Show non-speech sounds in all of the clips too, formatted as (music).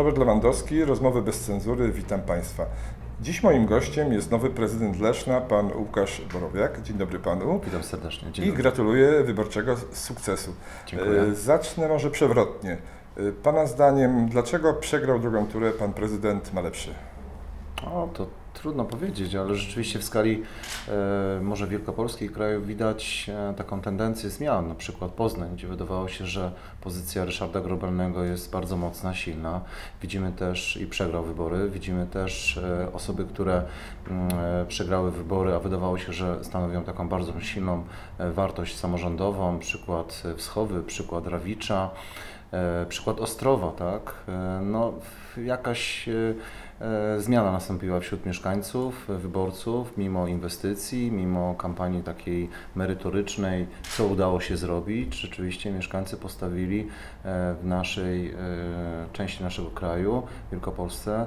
Robert Lewandowski, rozmowy bez cenzury, witam Państwa. Dziś moim gościem jest nowy prezydent Leszna, pan Łukasz Borowiak. Dzień dobry panu. Witam serdecznie. Dzień I dobry. gratuluję wyborczego sukcesu. Dziękuję. E, Zacznę może przewrotnie. E, Pana zdaniem, dlaczego przegrał drugą turę pan prezydent Malepszy? O, to trudno powiedzieć, ale rzeczywiście w skali e, może wielkopolskiej kraju widać e, taką tendencję zmian. Na przykład Poznań, gdzie wydawało się, że pozycja Ryszarda Grobelnego jest bardzo mocna, silna. Widzimy też i przegrał wybory. Widzimy też e, osoby, które mm, e, przegrały wybory, a wydawało się, że stanowią taką bardzo silną wartość samorządową. Przykład Wschowy, przykład Rawicza. Przykład Ostrowa, tak? No, jakaś zmiana nastąpiła wśród mieszkańców, e, wyborców, mimo inwestycji, mimo kampanii takiej merytorycznej, co udało się zrobić. Rzeczywiście mieszkańcy postawili e, w naszej e, części naszego kraju, Wielkopolsce, e,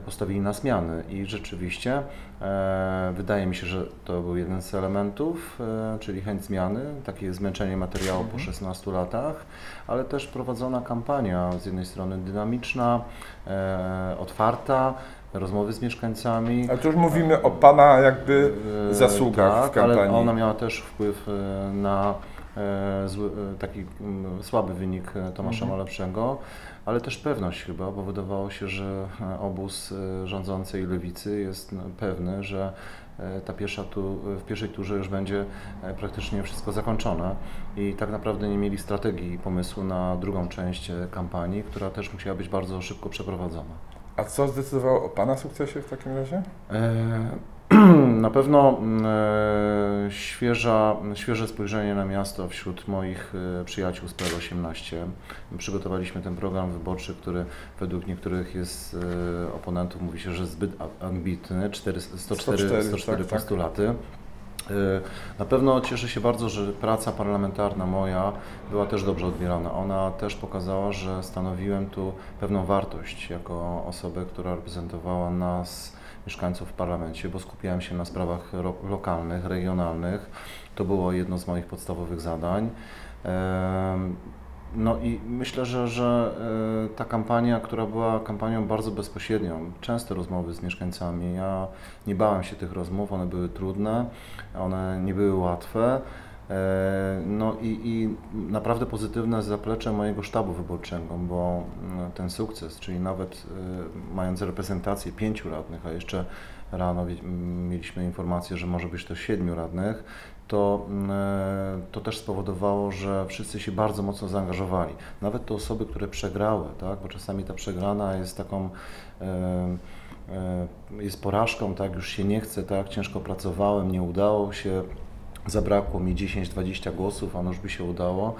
postawili na zmiany i rzeczywiście e, wydaje mi się, że to był jeden z elementów, e, czyli chęć zmiany, takie zmęczenie materiału po 16 latach, ale też prowadzona kampania z jednej strony dynamiczna, e, otwarta, rozmowy z mieszkańcami. Ale tu już mówimy o pana jakby E, zasługach tak, w kampanii. ale ona miała też wpływ e, na e, zły, taki mm, słaby wynik Tomasza Mhm. Malepszego, ale też pewność chyba, bo wydawało się, że e, obóz e, rządzącej lewicy jest no, pewny, że e, ta pierwsza tu, w pierwszej turze już będzie praktycznie wszystko zakończone i tak naprawdę nie mieli strategii i pomysłu na drugą część kampanii, która też musiała być bardzo szybko przeprowadzona. A co zdecydowało o pana sukcesie w takim razie? E, (clears throat) Na pewno mm, e, świeża, świeże spojrzenie na miasto wśród moich e, przyjaciół z PL18. Przygotowaliśmy ten program wyborczy, który według niektórych jest e, oponentów mówi się, że zbyt ambitny, 4, 104, 104, 104 tak, postulaty. Na pewno cieszę się bardzo, że praca parlamentarna moja była też dobrze odbierana. Ona też pokazała, że stanowiłem tu pewną wartość jako osobę, która reprezentowała nas, mieszkańców w parlamencie, bo skupiałem się na sprawach lokalnych, regionalnych. To było jedno z moich podstawowych zadań. No i myślę, że, że e, ta kampania, która była kampanią bardzo bezpośrednią, częste rozmowy z mieszkańcami, ja nie bałem się tych rozmów, one były trudne, one nie były łatwe. E, No i, i naprawdę pozytywne zaplecze mojego sztabu wyborczego, bo mm, ten sukces, czyli nawet e, mając reprezentację pięciu radnych, a jeszcze rano wi- m, mieliśmy informację, że może być to siedmiu radnych, to, mm, e, to też spowodowało, że wszyscy się bardzo mocno zaangażowali. Nawet te osoby, które przegrały, tak? bo czasami ta przegrana jest taką jest porażką, tak, już się nie chce, tak, ciężko pracowałem, nie udało się, zabrakło mi 10-20 głosów, a by się udało,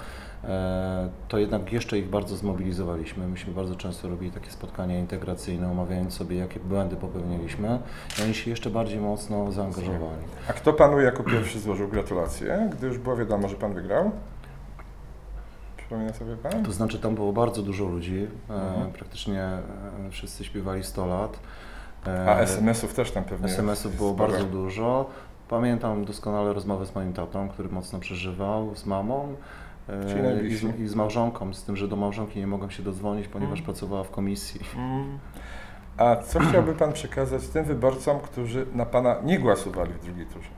e, to jednak jeszcze ich bardzo zmobilizowaliśmy. Myśmy bardzo często robili takie spotkania integracyjne, omawiając sobie, jakie błędy popełniliśmy i oni się jeszcze bardziej mocno zaangażowali. A kto panu jako pierwszy złożył gratulacje, gdy już było wiadomo, że pan wygrał? Przypomina sobie pan? To znaczy tam było bardzo dużo ludzi, e, Mhm. praktycznie e, wszyscy śpiewali 100 lat. A SMS-ów też tam pewnie SMS-ów było sporo. bardzo dużo. Pamiętam doskonale rozmowę z moim tatą, który mocno przeżywał, z mamą e, i z, i z małżonką, z tym, że do małżonki nie mogłem się dodzwonić, ponieważ Mm. pracowała w komisji. Mm. A co chciałby pan przekazać tym wyborcom, którzy na pana nie głosowali w drugiej turze?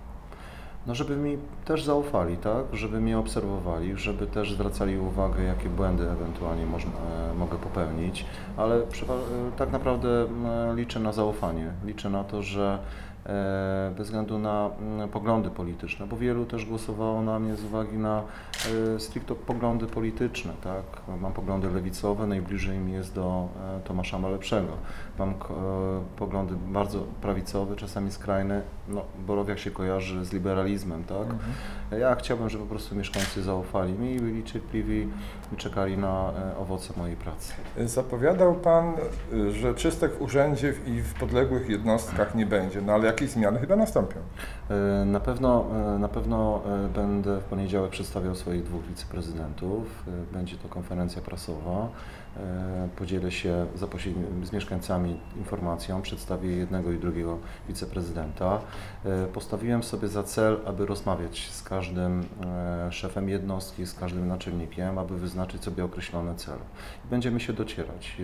No, żeby mi też zaufali, tak? Żeby mnie obserwowali, żeby też zwracali uwagę, jakie błędy ewentualnie można, e, mogę popełnić, ale e, tak naprawdę liczę na zaufanie. Liczę na to, że bez względu na mm, poglądy polityczne, bo wielu też głosowało na mnie z uwagi na e, stricte poglądy polityczne, tak? Mam poglądy lewicowe, najbliżej mi jest do e, Tomasza Malepszego. Mam e, poglądy bardzo prawicowe, czasami skrajne. No, Borowiak się kojarzy z liberalizmem, tak? Ja chciałbym, żeby po prostu mieszkańcy zaufali mi i byli cierpliwi i czekali na e, owoce mojej pracy. Zapowiadał pan, y, że czystek w urzędzie i w podległych jednostkach nie będzie, no ale jak jakieś zmiany chyba nastąpią. E, na pewno, e, na pewno e, będę w poniedziałek przedstawiał swoich dwóch wiceprezydentów. Będzie to konferencja prasowa. Podzielę się z mieszkańcami informacją, przedstawię jednego i drugiego wiceprezydenta. Postawiłem sobie za cel, aby rozmawiać z każdym szefem jednostki, z każdym naczelnikiem, aby wyznaczyć sobie określone cele. Będziemy się docierać.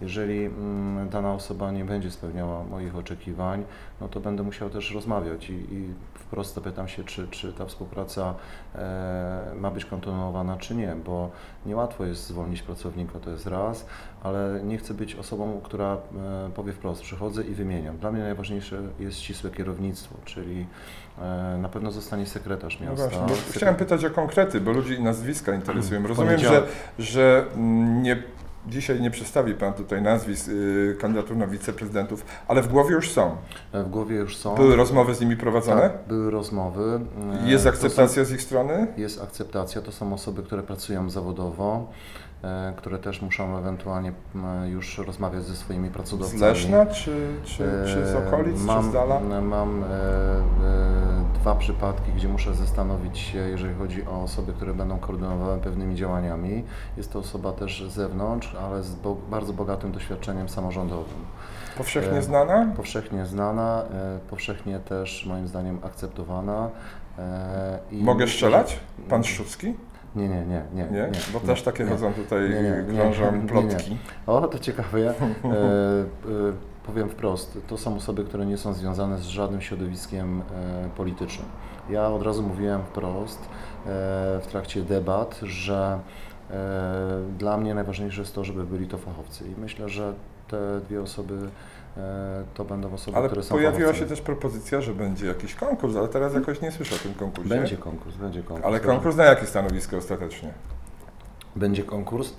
Jeżeli mm, dana osoba nie będzie spełniała moich oczekiwań, no to będę musiał też rozmawiać i, i wprost zapytam się, czy, czy ta współpraca e, ma być kontynuowana, czy nie, bo niełatwo jest zwolnić pracownika, to jest raz, ale nie chcę być osobą, która e, powie wprost, przychodzę i wymieniam. Dla mnie najważniejsze jest ścisłe kierownictwo, czyli e, na pewno zostanie sekretarz No miasta. właśnie, bo Sekre- chciałem pytać o konkrety, bo ludzi nazwiska interesują. Mm, Rozumiem, że, że mm, nie, dzisiaj nie przedstawi Pan tutaj nazwisk y, kandydatur na wiceprezydentów, ale w głowie już są. E, W głowie już są. Były rozmowy z nimi prowadzone? tak, były rozmowy. Jest akceptacja z ich strony? Są, jest akceptacja, to są osoby, które pracują zawodowo, które też muszą ewentualnie już rozmawiać ze swoimi Z pracodawcami. Leszna, czy, czy, czy z E, okolic, mam, czy z dala? Mam e, e, dwa przypadki, gdzie muszę zastanowić się, jeżeli chodzi o osoby, które będą koordynowały pewnymi działaniami. Jest to osoba też z zewnątrz, ale z bo, bardzo bogatym doświadczeniem samorządowym. Powszechnie e, znana? Powszechnie znana, e, powszechnie też moim zdaniem akceptowana. e, i Mogę strzelać? Pan Szczucki? Nie, nie, nie, nie. Nie? Bo nie, też takie nie. chodzą tutaj, Nie, nie, nie, krążą nie, nie. plotki. O, to ciekawe. Ja, e, e, powiem wprost, to są osoby, które nie są związane z żadnym środowiskiem e, politycznym. Ja od razu mówiłem wprost e, w trakcie debat, że e, dla mnie najważniejsze jest to, żeby byli to fachowcy. I myślę, że te dwie osoby to będą osoby, Ale które są pojawiła się też propozycja, że będzie jakiś konkurs, ale teraz jakoś nie słyszę o tym konkursie. Będzie konkurs, będzie konkurs. Ale konkurs na jakie stanowisko ostatecznie? Będzie konkurs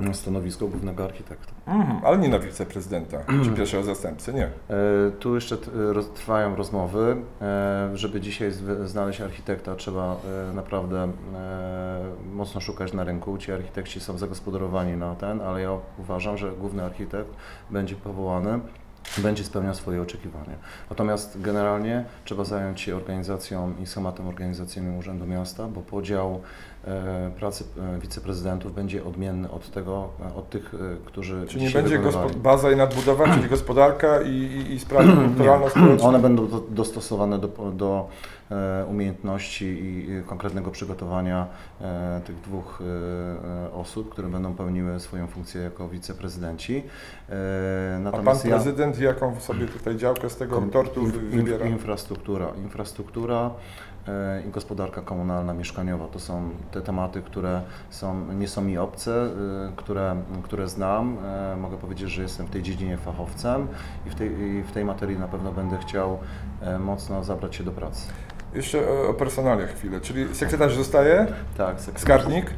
na stanowisko głównego architekta. Mhm, ale nie na wiceprezydenta czy pierwszego zastępcy, nie. E, Tu jeszcze roz- trwają rozmowy. E, Żeby dzisiaj znaleźć architekta, trzeba e, naprawdę e, mocno szukać na rynku. Ci architekci są zagospodarowani na ten, ale ja uważam, że główny architekt będzie powołany. Będzie spełniał swoje oczekiwania. Natomiast generalnie trzeba zająć się organizacją i schematem organizacyjnym Urzędu Miasta, bo podział pracy e, wiceprezydentów będzie odmienny od tego, e, od tych, e, którzy Czy nie będzie baza i nadbudowa, czyli (clears throat) gospodarka i, i, i sprawy kulturalno-społeczne? (clears throat) One będą do, dostosowane do, do e, umiejętności i konkretnego przygotowania e, tych dwóch e, e, osób, które będą pełniły swoją funkcję jako wiceprezydenci. E, A pan natomiast ja- prezydent jaką sobie tutaj działkę z tego tortu wybiera? inf- Infrastruktura, infrastruktura e, i gospodarka komunalna, mieszkaniowa to są te tematy, które są, nie są mi obce, e, które, które znam. E, Mogę powiedzieć, że jestem w tej dziedzinie fachowcem i w tej, i w tej materii na pewno będę chciał e, mocno zabrać się do pracy. Jeszcze o, o personalia chwilę, czyli sekretarz zostaje, Tak, sekretarz- skarbnik,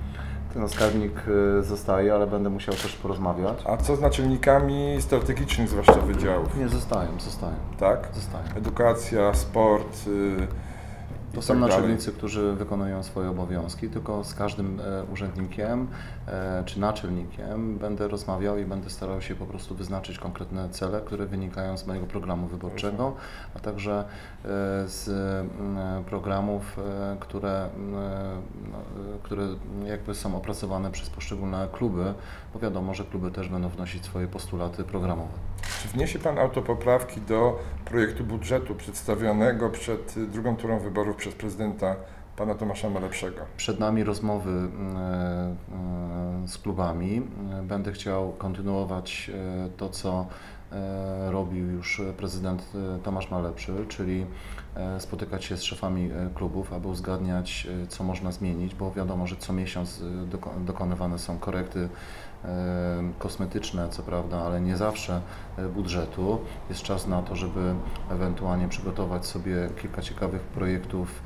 No, skarbnik e, zostaje, ale będę musiał też porozmawiać. a co z naczelnikami strategicznych zwłaszcza wydziałów, Nie, zostają, zostają, tak? zostają. Edukacja, sport y, To są tak dalej. naczelnicy, którzy wykonują swoje obowiązki, tylko z każdym e, urzędnikiem e, czy naczelnikiem będę rozmawiał i będę starał się po prostu wyznaczyć konkretne cele, które wynikają z mojego programu wyborczego, a także e, z programów, które, no, które jakby są opracowane przez poszczególne kluby, bo wiadomo, że kluby też będą wnosić swoje postulaty programowe. Czy wniesie Pan autopoprawki do projektu budżetu przedstawionego przed drugą turą wyborów przez prezydenta pana Tomasza Malepszego? Przed nami rozmowy mm, e, z klubami. Będę chciał kontynuować e, to, co e, robił już prezydent Tomasz Malepszy, czyli spotykać się z szefami klubów, aby uzgadniać, co można zmienić, bo wiadomo, że co miesiąc doko- dokonywane są korekty kosmetyczne, co prawda, ale nie zawsze e, budżetu. Jest czas na to, żeby ewentualnie przygotować sobie kilka ciekawych projektów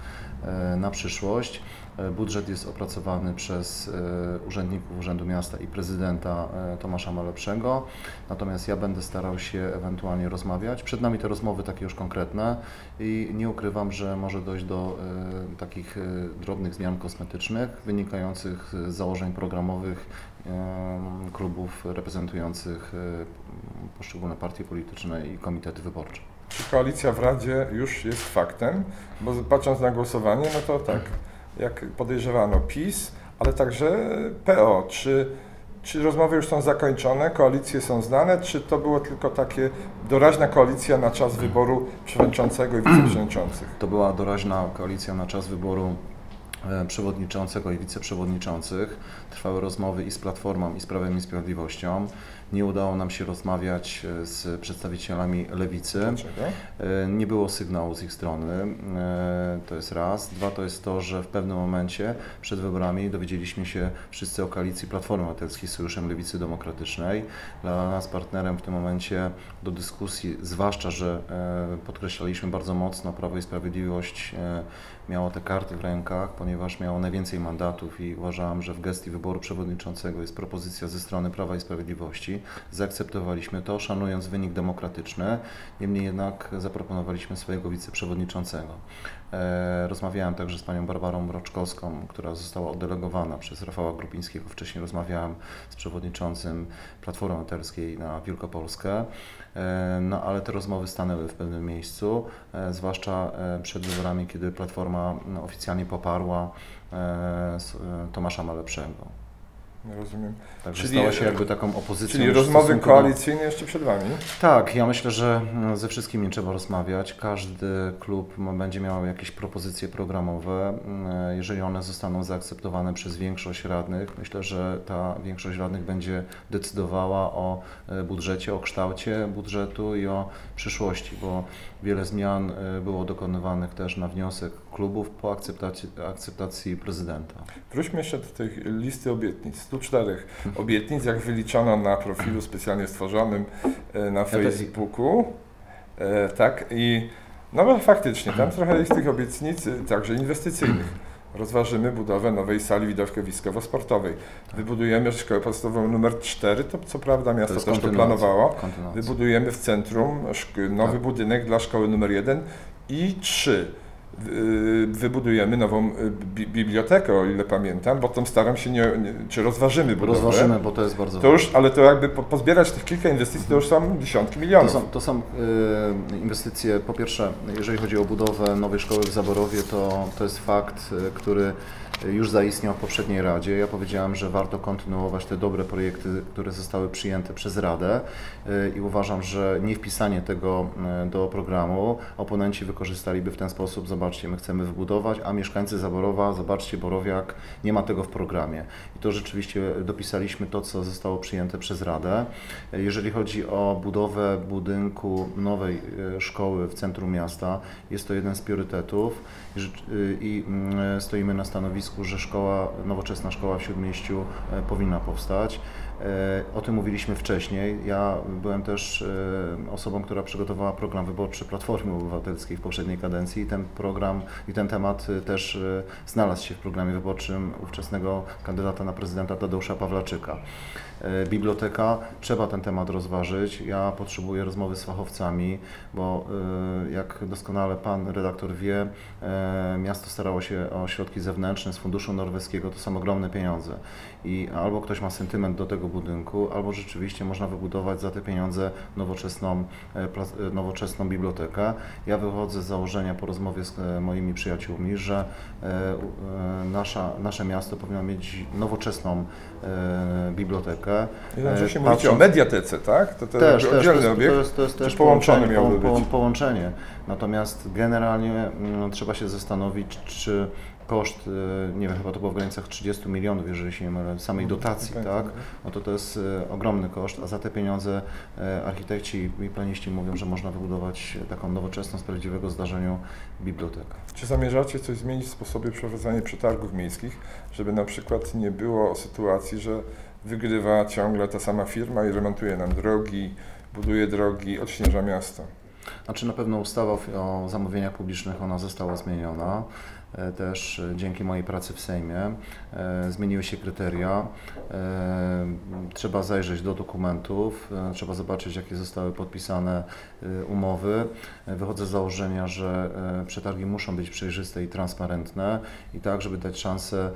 na przyszłość. E, Budżet jest opracowany przez e, urzędników Urzędu Miasta i prezydenta e, Tomasza Malepszego, natomiast ja będę starał się ewentualnie rozmawiać. Przed nami te rozmowy takie już konkretne i nie ukrywam, że może dojść do e, takich e, drobnych zmian kosmetycznych wynikających z założeń programowych e, klubów reprezentujących e, poszczególne partie polityczne i komitety wyborcze. Czy koalicja w Radzie już jest faktem? Bo patrząc na głosowanie, no to tak, jak podejrzewano PiS, ale także PO. Czy, czy rozmowy już są zakończone, koalicje są znane, czy to było tylko takie doraźna koalicja na czas wyboru przewodniczącego i wiceprzewodniczących? To była doraźna koalicja na czas wyboru e, przewodniczącego i wiceprzewodniczących. Trwały rozmowy i z Platformą, i z Prawem i Sprawiedliwością. Nie udało nam się rozmawiać e, z przedstawicielami lewicy. Dlaczego? E, Nie było sygnału z ich strony. E, To jest raz. Dwa to jest to, że w pewnym momencie przed wyborami dowiedzieliśmy się wszyscy o koalicji Platformy Obywatelskiej z Sojuszem Lewicy Demokratycznej. Dla nas partnerem w tym momencie do dyskusji, zwłaszcza, że podkreślaliśmy bardzo mocno, Prawo i Sprawiedliwość miało te karty w rękach, ponieważ miało najwięcej mandatów i uważałem, że w gestii wyboru przewodniczącego jest propozycja ze strony Prawa i Sprawiedliwości. Zaakceptowaliśmy to, szanując wynik demokratyczny. Niemniej jednak zaproponowaliśmy swojego wiceprzewodniczącego. E, Rozmawiałem także z panią Barbarą Mroczkowską, która została oddelegowana przez Rafała Grupińskiego. Wcześniej rozmawiałem z przewodniczącym Platformy Obywatelskiej na Wielkopolskę. E, No ale te rozmowy stanęły w pewnym miejscu, e, zwłaszcza przed wyborami, kiedy Platforma oficjalnie poparła Tomasza Malepszego. Rozumiem. Także Czyli- stała się jakby taką opozycją. Czyli rozmowy stosunku do- koalicyjne jeszcze przed Wami? tak, ja myślę, że mm, ze wszystkimi trzeba rozmawiać. Każdy klub będzie miał jakieś propozycje programowe. Mm, Jeżeli one zostaną zaakceptowane przez większość radnych, myślę, że ta większość radnych będzie decydowała o e, budżecie, o kształcie budżetu i o przyszłości, bo wiele zmian e, było dokonywanych też na wniosek klubów po akceptacji, akceptacji prezydenta. Wróćmy jeszcze do tej listy obietnic. 104 obietnic, jak wyliczono na profilu specjalnie stworzonym e, na Facebooku. E, tak, i no faktycznie, tam trochę jest tych obietnic, e, także inwestycyjnych. Rozważymy budowę nowej sali widowiskowo-sportowej. Wybudujemy szkołę podstawową numer 4, to co prawda miasto jest też to planowało. Wybudujemy w centrum nowy Tak. budynek dla szkoły numer 1 i 3. Wybudujemy nową y, bi- bibliotekę, o ile pamiętam, bo tą staram się nie, nie czy rozważymy budowę. Rozważymy, bo to jest bardzo To już, ale to jakby po, pozbierać tych kilka inwestycji, to już są dziesiątki To milionów. są, to są y, inwestycje, po pierwsze, jeżeli chodzi o budowę nowej szkoły w Zaborowie, to, to jest fakt, y, który już zaistniał w poprzedniej Radzie. Ja powiedziałem, że warto kontynuować te dobre projekty, które zostały przyjęte przez Radę y, i uważam, że nie wpisanie tego y, do programu oponenci wykorzystaliby w ten sposób, zobaczcie, my chcemy wybudować, a mieszkańcy Zaborowa, zobaczcie, Borowiak, nie ma tego w programie. I to rzeczywiście dopisaliśmy to, co zostało przyjęte przez Radę. Jeżeli chodzi o budowę budynku nowej e, szkoły w centrum miasta, jest to jeden z priorytetów i mm, stoimy na stanowisku, że szkoła, nowoczesna szkoła w Śródmieściu e, powinna powstać. E, O tym mówiliśmy wcześniej. Ja byłem też e, osobą, która przygotowała program wyborczy Platformy Obywatelskiej w poprzedniej kadencji i ten program i ten temat e, też znalazł się w programie wyborczym ówczesnego kandydata na prezydenta Tadeusza Pawlaczyka. Biblioteka, trzeba ten temat rozważyć. Ja potrzebuję rozmowy z fachowcami, bo jak doskonale pan redaktor wie, miasto starało się o środki zewnętrzne z funduszu norweskiego, to są ogromne pieniądze. I albo ktoś ma sentyment do tego budynku, albo rzeczywiście można wybudować za te pieniądze nowoczesną, e, e, nowoczesną bibliotekę. Ja wychodzę z założenia po rozmowie z e, moimi przyjaciółmi, że nasza, nasze miasto powinno mieć nowoczesną bibliotekę. Jednakże się mówicie o mediatece, tak? To, to też, też, to jest, obiekt. to jest, to jest też połączenie, miałby po, po, połączenie. Natomiast generalnie mm, trzeba się zastanowić, czy koszt, y, nie wiem, chyba to było w granicach 30 milionów, jeżeli się nie mylę, samej dotacji, tak, tak? tak. No to to jest y, ogromny koszt, a za te pieniądze y, architekci i planiści mówią, że można wybudować taką nowoczesną, z prawdziwego zdarzeniu bibliotekę. Czy zamierzacie coś zmienić w sposobie przeprowadzania przetargów miejskich, żeby na przykład nie było sytuacji, że wygrywa ciągle ta sama firma i remontuje nam drogi, buduje drogi, odśnieża miasto? Znaczy na pewno ustawa o zamówieniach publicznych, ona została zmieniona. E, Też e, dzięki mojej pracy w Sejmie e, zmieniły się kryteria. Trzeba zajrzeć do dokumentów, trzeba zobaczyć, jakie zostały podpisane umowy. Wychodzę z założenia, że przetargi muszą być przejrzyste i transparentne i tak, żeby dać szansę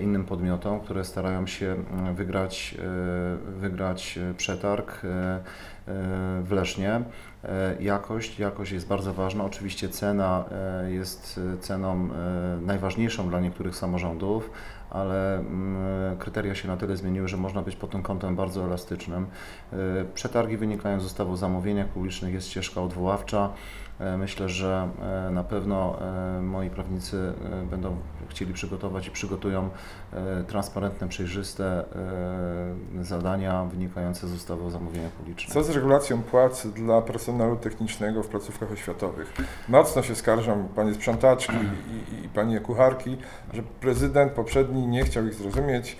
innym podmiotom, które starają się wygrać, wygrać przetarg. w Lesznie. Jakość, jakość jest bardzo ważna. Oczywiście cena jest ceną najważniejszą dla niektórych samorządów, ale mm, kryteria się na tyle zmieniły, że można być pod tym kątem bardzo elastycznym. Przetargi wynikają z ustawy o zamówieniach publicznych, jest ścieżka odwoławcza. E, myślę, że e, na pewno e, moi prawnicy będą chcieli przygotować i przygotują transparentne, przejrzyste zadania wynikające z ustawy o zamówieniach publicznych. Co z regulacją płac dla personelu technicznego w placówkach oświatowych? Mocno się skarżą panie sprzątaczki i, i panie kucharki, że prezydent poprzedni nie chciał ich zrozumieć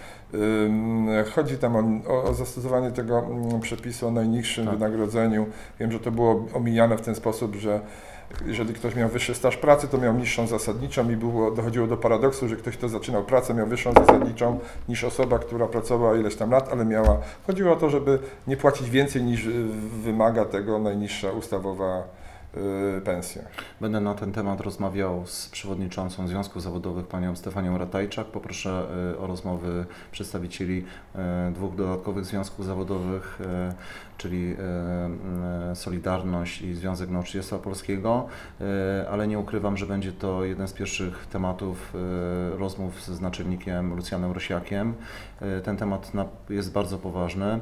Chodzi tam o, o, zastosowanie tego mm, przepisu o najniższym tak. wynagrodzeniu. Wiem, że to było omijane w ten sposób, że jeżeli ktoś miał wyższy staż pracy, to miał niższą zasadniczą i było, dochodziło do paradoksu, że ktoś, kto zaczynał pracę, miał wyższą zasadniczą niż osoba, która pracowała ileś tam lat, ale miała. Chodziło o to, żeby nie płacić więcej niż wymaga tego najniższa ustawowa Y, pensję. Będę na ten temat rozmawiał z przewodniczącą Związków Zawodowych, panią Stefanią Ratajczak. Poproszę y, o rozmowy przedstawicieli y, dwóch dodatkowych związków zawodowych, czyli Solidarność i Związek Nauczycielstwa Polskiego, ale nie ukrywam, że będzie to jeden z pierwszych tematów rozmów z naczelnikiem Lucjanem Rosiakiem. Ten temat jest bardzo poważny,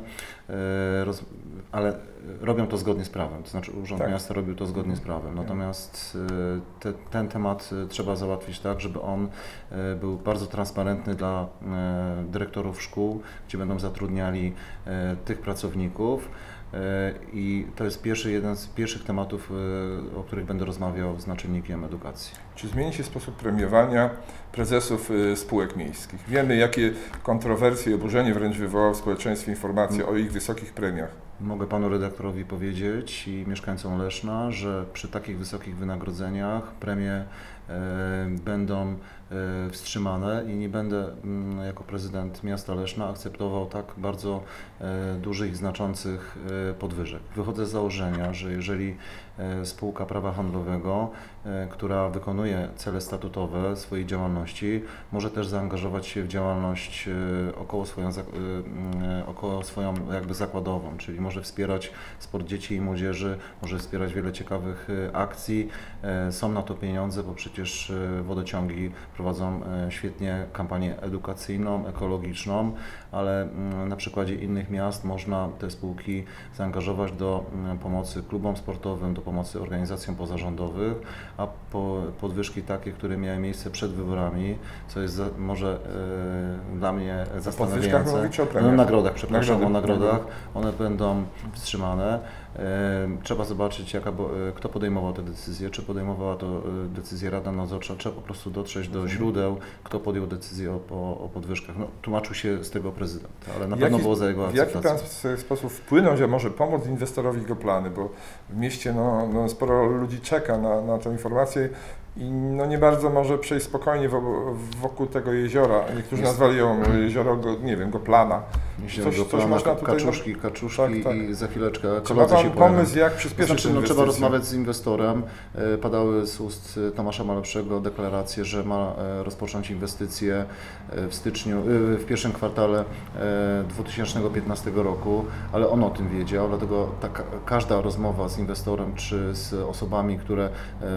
ale robią to zgodnie z prawem, to znaczy Urząd tak. Miasta robił to zgodnie z prawem. Natomiast y, te, ten temat y, trzeba załatwić tak, żeby on y, był bardzo transparentny dla dyrektorów szkół, gdzie będą zatrudniali tych pracowników. I to jest pierwszy, jeden z pierwszych tematów, o których będę rozmawiał z naczelnikiem edukacji. Czy zmieni się sposób premiowania prezesów spółek miejskich? Wiemy, jakie kontrowersje i oburzenie wręcz wywołał w społeczeństwie informacja mm. o ich wysokich premiach. Mogę panu redaktorowi powiedzieć i mieszkańcom Leszna, że przy takich wysokich wynagrodzeniach premie będą e, wstrzymane i nie będę mm, jako prezydent miasta Leszna akceptował tak bardzo e, dużych znaczących podwyżek. Wychodzę z założenia, że jeżeli spółka prawa handlowego, która wykonuje cele statutowe swojej działalności, może też zaangażować się w działalność około swoją, około swoją jakby zakładową, czyli może wspierać sport dzieci i młodzieży, może wspierać wiele ciekawych e, akcji. E, są na to pieniądze, bo przecież e, wodociągi prowadzą świetnie kampanię edukacyjną, ekologiczną, ale mm, na przykładzie innych miast można te spółki zaangażować do mm, pomocy klubom sportowym, do pomocy organizacjom pozarządowych, a po podwyżki takie, które miały miejsce przed wyborami, co jest za, może e, dla mnie zastanawiające. No, nagrodach, przepraszam, Nagrody. o nagrodach. One będą wstrzymane. Trzeba zobaczyć, jaka, e, kto podejmował te decyzje, czy podejmowała to e, decyzję Rada Nadzorcza, trzeba po prostu dotrzeć do źródeł, kto podjął decyzję o, o, o podwyżkach. No, tłumaczył się z tego prezydent, ale na pewno było za jego akceptacją. W jaki pan sposób wpłynąć, a może pomóc inwestorowi jego plany, bo w mieście no, no sporo ludzi czeka na, na tę informację i no nie bardzo może przejść spokojnie wokół tego jeziora. Niektórzy Jest. nazwali ją jezioro, go, nie wiem, Goplana. Jezioro coś, Goplana, coś można tutaj... kaczuszki, kaczuszki tak, tak. i za chwileczkę Czy ma Pan pomysł, jak przyspieszyć znaczy, no, Trzeba rozmawiać z inwestorem. E, padały z ust Tomasza Malepszego deklaracje, że ma e, rozpocząć inwestycje e, w styczniu, w pierwszym kwartale 2015 roku, ale on o tym wiedział, dlatego ta, każda rozmowa z inwestorem czy z osobami, które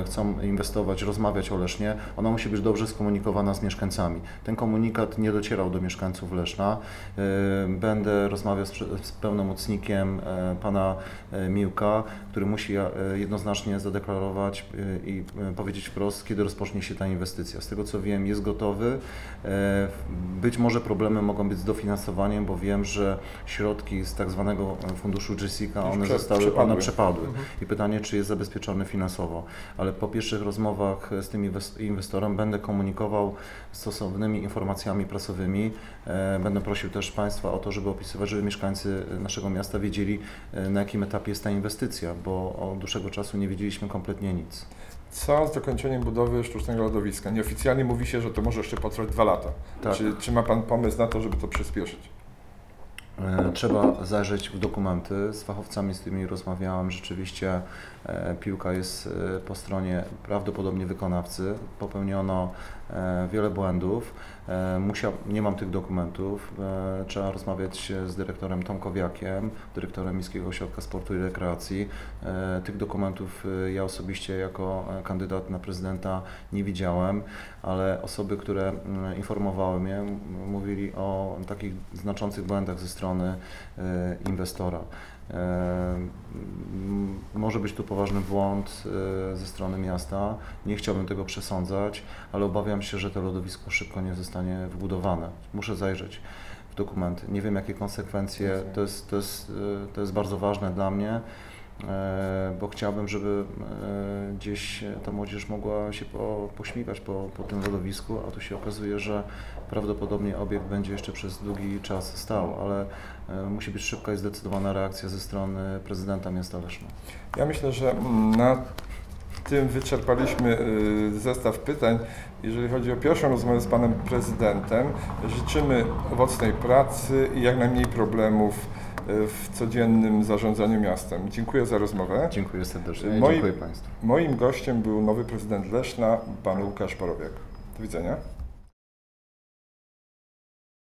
chcą inwestować rozmawiać o Lesznie, ona musi być dobrze skomunikowana z mieszkańcami. Ten komunikat nie docierał do mieszkańców Leszna. E, będę rozmawiał z, z pełnomocnikiem e, pana e, Miłka, który musi jednoznacznie zadeklarować i powiedzieć wprost, kiedy rozpocznie się ta inwestycja. Z tego co wiem, jest gotowy. Być może problemy mogą być z dofinansowaniem, bo wiem, że środki z tak zwanego funduszu Jessica, one zostały, przepadły. one przepadły. Mhm. I pytanie, czy jest zabezpieczony finansowo. Ale po pierwszych rozmowach z tym inwestorem będę komunikował stosownymi informacjami prasowymi. E, będę prosił też Państwa o to, żeby opisywać, żeby mieszkańcy naszego miasta wiedzieli, e, na jakim etapie jest ta inwestycja, bo od dłuższego czasu nie wiedzieliśmy kompletnie nic. Co z dokończeniem budowy sztucznego lodowiska? Nieoficjalnie mówi się, że to może jeszcze potrwać dwa lata. Tak. Czy, czy ma Pan pomysł na to, żeby to przyspieszyć? E, trzeba zajrzeć w dokumenty. Z fachowcami, z którymi rozmawiałem, rzeczywiście e, piłka jest e, po stronie prawdopodobnie wykonawcy. Popełniono wiele błędów. E, Musiał, nie mam tych dokumentów. E, Trzeba rozmawiać z dyrektorem Tomkowiakiem, dyrektorem Miejskiego Ośrodka Sportu i Rekreacji. E, Tych dokumentów e, ja osobiście jako e, kandydat na prezydenta nie widziałem, ale osoby, które informowały mnie, mówili o takich znaczących błędach ze strony e, inwestora. Może być tu poważny błąd e, ze strony miasta. Nie chciałbym tego przesądzać, ale obawiam się, że to lodowisko szybko nie zostanie wybudowane. Muszę zajrzeć w dokumenty. Nie wiem, jakie konsekwencje. To jest, to jest, e, to jest bardzo ważne dla mnie, e, bo chciałbym, żeby gdzieś ta młodzież mogła się po, pośmigać po, po tym lodowisku, a tu się okazuje, że prawdopodobnie obiekt będzie jeszcze przez długi czas stał, ale e, musi być szybka i zdecydowana reakcja ze strony prezydenta miasta Leszno. Ja myślę, że mm, na tym wyczerpaliśmy y, zestaw pytań. Jeżeli chodzi o pierwszą rozmowę z panem prezydentem, życzymy owocnej pracy i jak najmniej problemów w codziennym zarządzaniu miastem. Dziękuję za rozmowę. Dziękuję serdecznie. Moi- Dziękuję Państwu. Moim gościem był nowy prezydent Leszna, pan Łukasz Borowiak. Do widzenia.